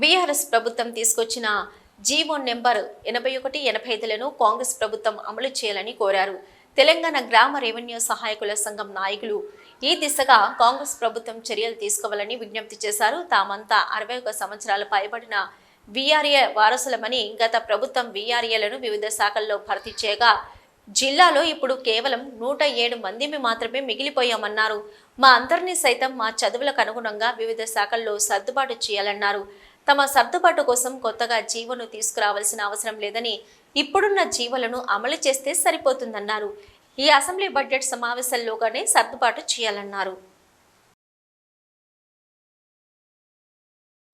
BRS ప్రభుత్వం తీసుకొచ్చిన GO number ఎనభై ఒకటి ఎనభై ఐదులను కాంగ్రెస్ ప్రభుత్వం అమలు చేయాలని కోరారు. తెలంగాణ గ్రామ రెవెన్యూ సహాయకుల సంఘం నాయకులు ఈ దిశగా కాంగ్రెస్ ప్రభుత్వం చర్యలు తీసుకోవాలని విజ్ఞప్తి చేశారు. తామంతా అరవై ఒక సంవత్సరాలు పైబడిన వీఆర్ఏ వారసులమని గత ప్రభుత్వం వీఆర్ఏలను వివిధ శాఖల్లో భర్తీ చేయగా జిల్లాలో ఇప్పుడు కేవలం నూట ఏడు మందిని మాత్రమే మిగిలిపోయామన్నారు. మా అందరినీ సైతం మా చదువులకు అనుగుణంగా వివిధ శాఖల్లో సర్దుబాటు చేయాలన్నారు. తమ సర్దుబాటు కోసం కొత్తగా జీవోను తీసుకురావాల్సిన అవసరం లేదని ఇప్పుడున్న జీవోలను అమలు చేస్తే సరిపోతుందన్నారు. ఈ అసెంబ్లీ బడ్జెట్ సమావేశాల్లోగానే సర్దుబాటు చేయాలన్నారు.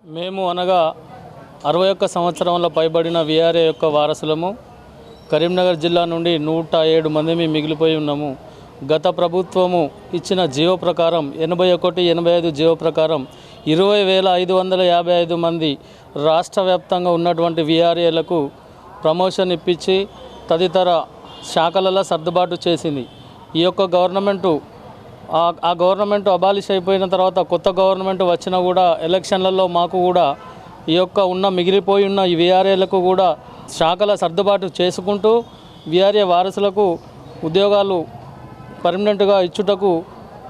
మేము అనగా అరవై ఒక్క సంవత్సరంలో పైబడిన విఆర్ఏ యొక్క వారసులము కరీంనగర్ జిల్లా నుండి నూట ఏడు మంది మిగిలిపోయి ఉన్నాము. గత ప్రభుత్వము ఇచ్చిన జీవో ప్రకారం ఎనభై ఒకటి ఎనభై ఐదు జీవో ప్రకారం ఇరవై వేల ఐదు వందల యాభై ఐదు మంది రాష్ట్ర వ్యాప్తంగా ఉన్నటువంటి విఆర్ఏలకు ప్రమోషన్ ఇప్పించి తదితర శాఖలలో సర్దుబాటు చేసింది. ఈ యొక్క గవర్నమెంటు ఆ- ఆ గవర్నమెంట్ అబాలిష్ అయిపోయిన తర్వాత కొత్త గవర్నమెంట్ వచ్చినా కూడా ఎలక్షన్లలో మాకు కూడా ఈ యొక్క ఉన్న మిగిలిపోయి ఉన్న ఈ విఆర్ఏలకు కూడా శాఖల సర్దుబాటు చేసుకుంటూ విఆర్ఏ వారసులకు ఉద్యోగాలు పర్మనెంట్గా ఇచ్చుటకు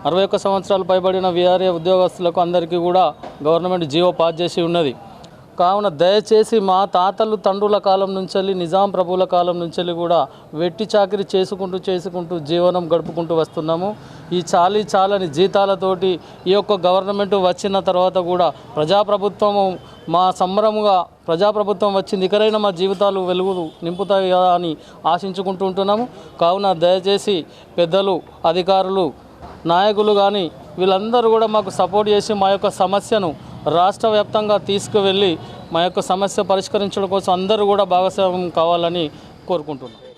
అరవై ఒక్క సంవత్సరాలు పైబడిన విఆర్ఏ ఉద్యోగస్తులకు అందరికీ కూడా గవర్నమెంట్ జీవో పాస్ చేసి ఉన్నది. కావున దయచేసి మా తాతలు తండ్రుల కాలం నుంచి నిజాం ప్రభుల కాలం నుంచి కూడా వెట్టి చాకిరి చేసుకుంటూ చేసుకుంటూ జీవనం గడుపుకుంటూ వస్తున్నాము. ఈ చాలీ చాలని జీతాలతోటి ఈ యొక్క గవర్నమెంట్ వచ్చిన తర్వాత కూడా ప్రజాప్రభుత్వము మా సంబరముగా ప్రజాప్రభుత్వం వచ్చింది. ఇకరైనా మా జీవితాలు వెలుగు నింపుతాయి కదా అని ఆశించుకుంటూ ఉంటున్నాము. కావున దయచేసి పెద్దలు అధికారులు నాయకులు కానీ వీళ్ళందరూ కూడా మాకు సపోర్ట్ చేసి మా యొక్క సమస్యను రాష్ట్ర వ్యాప్తంగా తీసుకువెళ్ళి మా యొక్క సమస్య పరిష్కరించడం కోసం అందరూ కూడా భాగస్వామ్యం కావాలని కోరుకుంటున్నాం.